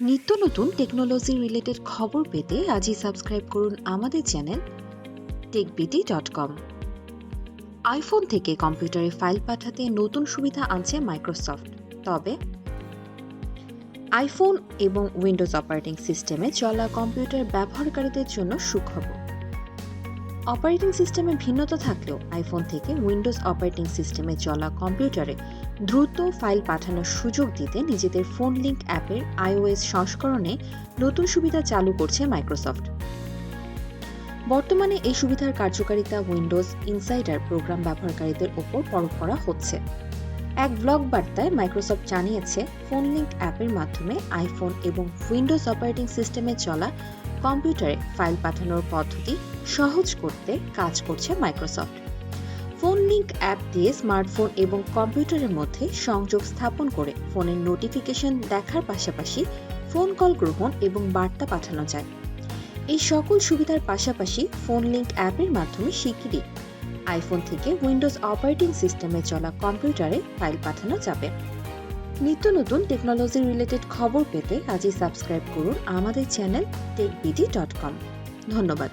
নিত্য নতুন technology related খবর পেতে আজই সাবস্ক্রাইব করুন আমাদের channel TechBT dot com iPhone থেকে কম্পিউটারে ফাইল পাঠাতে নতুন সুবিধা আনছে মাইক্রোসফট তবে আইফোন এবং উইন্ডোজ অপারেটিং সিস্টেমে চলা কম্পিউটার ব্যবহারকারীদের জন্য সুখবর। অপারেটিং সিস্টেমে ভিন্নতা থাকলেও আইফোন থেকে উইন্ডোজ অপারেটিং সিস্টেমে চলা কম্পিউটারে দ্রুত ফাইল পাঠানোর সুযোগ দিতে নিজেদের ফোন লিঙ্ক অ্যাপের আইওএস সংস্করণে নতুন সুবিধা চালু করছে মাইক্রোসফট। বর্তমানে এই সুবিধার কার্যকারিতা উইন্ডোজ ইনসাইডার প্রোগ্রাম ব্যবহারকারীদের ওপর প্রয়োগ করা হচ্ছে। এক ব্লগ বার্তায় মাইক্রোসফট জানিয়েছে, ফোন লিঙ্ক অ্যাপের মাধ্যমে আইফোন এবং উইন্ডোজ অপারেটিং সিস্টেমে চলা কম্পিউটারে ফাইল পাঠানোর পদ্ধতি সহজ করতে কাজ করছে মাইক্রোসফট। লিঙ্ক অ্যাপ দিয়ে স্মার্টফোন এবং কম্পিউটারের মধ্যে সংযোগ স্থাপন করে ফোনের নোটিফিকেশন দেখার পাশাপাশি ফোন কল গ্রহণ এবং বার্তা পাঠানো যায়। এই সকল সুবিধার পাশাপাশি ফোন লিঙ্ক অ্যাপের মাধ্যমে শিগগিরই আইফোন থেকে উইন্ডোজ অপারেটিং সিস্টেমে চলা কম্পিউটারে ফাইল পাঠানো যাবে। নিত্য নতুন টেকনোলজি রিলেটেড খবর পেতে আজই সাবস্ক্রাইব করুন আমাদের চ্যানেল টেকবিডি ডট কম ধন্যবাদ।